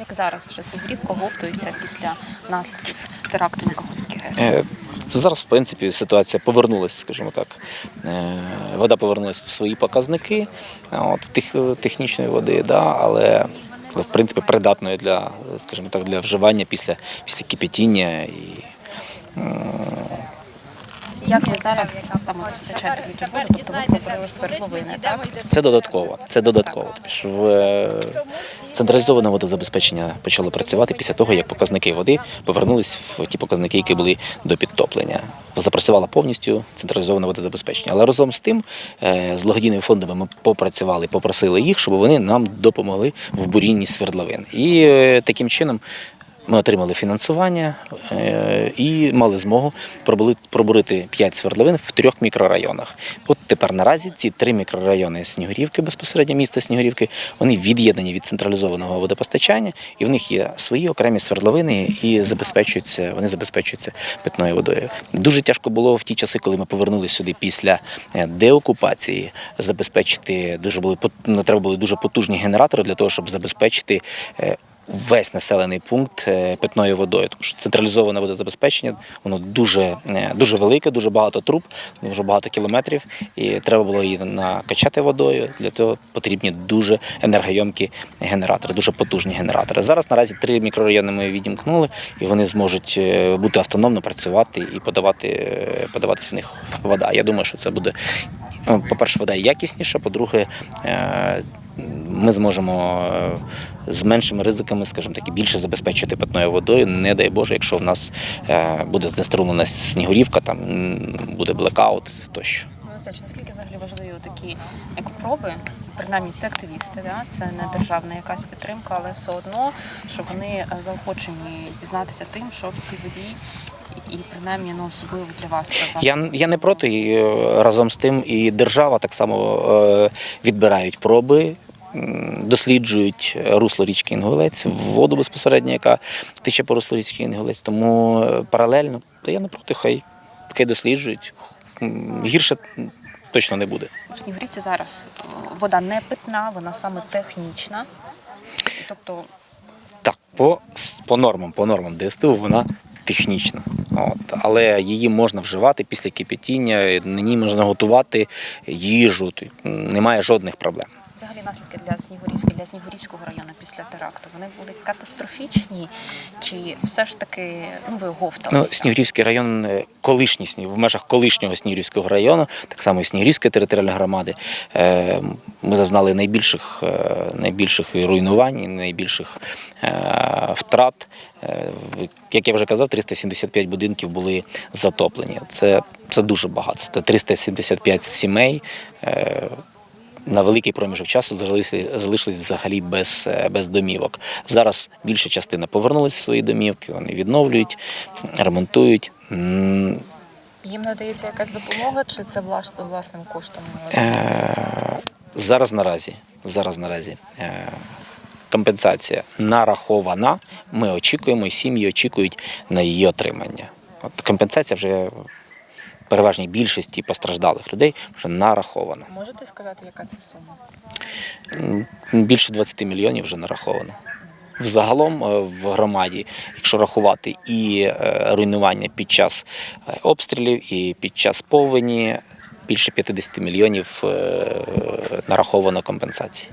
Як зараз вже Снігурівка говтується після наслідків теракту на Каховській ГЕС? Е, Зараз, в принципі, ситуація повернулася, скажімо так. Е, Вода повернулася в свої показники от, тех, технічної води, да, але в принципі придатною для, скажімо так, для вживання після, після кипятіння і Як ви зараз саме постачаєте від? Тобто ви пробили свердловини, так? Це додатково. Це додатково. Тобто ж в е, централізоване водозабезпечення почало працювати після того, як показники води повернулись в ті показники, які були до підтоплення. Запрацювало повністю централізоване водозабезпечення. Але разом з тим, е, з благодійними фондами ми попрацювали, попросили їх, щоб вони нам допомогли в бурінні свердловин. І е, таким чином. Ми отримали фінансування е, і мали змогу пробурити 5 свердловин в трьох мікрорайонах. От тепер наразі ці три мікрорайони Снігурівки, безпосередньо міста Снігурівки, вони від'єднані від централізованого водопостачання, і в них є свої окремі свердловини і забезпечуються, вони забезпечуються питною водою. Дуже тяжко було в ті часи, коли ми повернулися сюди після е, деокупації, забезпечити дуже були ну, треба були дуже потужні генератори для того, щоб забезпечити. Весь населений пункт е, питною водою, тому що централізоване водозабезпечення воно дуже, е, дуже велике, дуже багато труб, дуже багато кілометрів, і треба було її накачати водою. Для того потрібні дуже енергойомкі генератори, дуже потужні генератори. Зараз наразі три мікрорайони ми відімкнули, і вони зможуть е, бути автономно працювати і подавати, подаватися в них вода. Я думаю, що це буде, по-перше, вода якісніша, по-друге, е, ми зможемо е, з меншими ризиками, скажімо так, більше забезпечити питною водою. Не дай Боже, якщо в нас е, буде знеструмлена снігурівка, там буде блекаут тощо. Васильович, наскільки взагалі важливі такі екопроби? Принаймні це активісти, да? це не державна якась підтримка, але все одно, щоб вони заохочені дізнатися тим, що в цій воді, і принаймні ну, особливо для вас. Я, я не проти і е, разом з тим і держава так само е, відбирають проби. Досліджують русло річки Інгулець, воду безпосередньо, яка тече по руслу річки Інгулець. Тому е, паралельно, та я не проти, хай, хай досліджують. Гірше точно не буде. В Снігурівці зараз вода не питна, вона саме технічна. Тобто Так, по, по нормам, по нормам ДСТУ вона технічна. От, але її можна вживати після кипятіння, на ній можна готувати їжу, немає жодних проблем. Взагалі наслідки для Снігурівської, для Снігурівського району після теракту, вони були катастрофічні, чи все ж таки ну, ви Ну. Снігурівський район, е, колишній в межах колишнього Снігурівського району, так само і Снігурівської територіальної громади, е, ми зазнали найбільших, е, найбільших руйнувань, найбільших втрат. Як я вже казав, 375 будинків були затоплені. Це, це дуже багато. Це 375 сімей. На великий проміжок часу залишились, взагалі без, е, без домівок. Зараз більша частина повернулася в свої домівки, вони відновлюють, ремонтують. Їм надається якась допомога, чи це власним коштом? Е, зараз наразі, зараз наразі е, компенсація нарахована. Ми очікуємо, і сім'ї очікують на її отримання. От компенсація вже переважній більшості постраждалих людей вже нарахована. Можете сказати, яка це сума? Більше 20 мільйонів вже нараховано. Взагалом е, в громаді, якщо рахувати і е, руйнування під час е, обстрілів, і під час повені, більше 50 мільйонів нараховано компенсації.